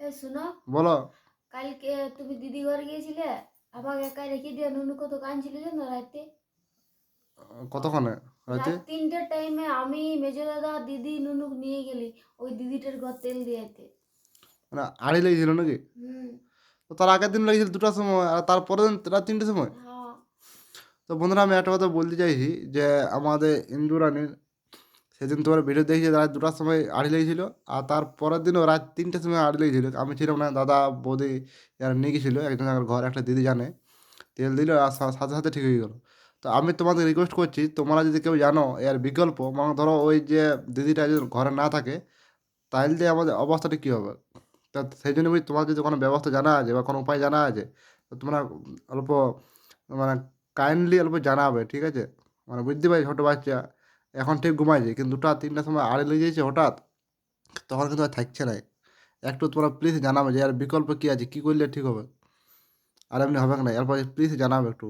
এ শুনো। বলো। কালকে তুমি দিদি ঘরে গিয়েছিলে? আমাকে একা রেখে দিয়ে নুনু কত কাঁদছিল জানো রাতে? কতক্ষণে? রাতে? তিনটের টাইমে আমি মেজো দাদা দিদি নুনু নিয়ে গেলি ওই দিদিটার ঘর তেল দিয়েতে। মানে আড়ি লেগেছিল নাকি? তো তার আগের দিন লেগেছিল দুটার সময় আর তারপরের দিন রাত তিনটের সময়? হ্যাঁ। তো বন্ধুরা আমি একটা কথা বলতে চাইছি যে আমাদের ইন্দু রানীর সেদিন তোমার ভিডিও দেখেছি, রাত দুটার সময় আড়ি লেগেছিলো, আর তার পরের দিনও রাত তিনটের সময় আড়ি লেগেছিল। আমি ছিলাম না, দাদা, বৌদি যারা নিয়ে গেছিল, একজন আমার ঘর, একটা দিদি জানে। তেল দিল আর সাথে সাথে ঠিক হয়ে গেলো। তো আমি তোমাদের রিকোয়েস্ট করছি, তোমরা যদি কেউ জানো এর বিকল্প মানে ধরো ওই যে দিদিটা যদি ঘরে না থাকে তাহলে দিয়ে আমাদের অবস্থাটা কী হবে? তা সেই জন্য বলি তোমার যদি কোনো ব্যবস্থা জানা আছে বা কোনো উপায় জানা আছে, তো তোমরা অল্প মানে কাইন্ডলি অল্প জানাবে, ঠিক আছে? মানে বুঝতে পারি ছোটো বাচ্চা। এখন ঠিক ঘুমাই যায় কিন্তু দুটা তিনটার সময় আড়ে লেগে যাচ্ছে হঠাৎ, তখন কিন্তু আর থাকছে না। একটু তোমরা প্লিজ জানাবে যে আর বিকল্প কী আছে, কী করলে ঠিক হবে? আর এমনি হবে না? এরপর প্লিজ জানাবে একটু।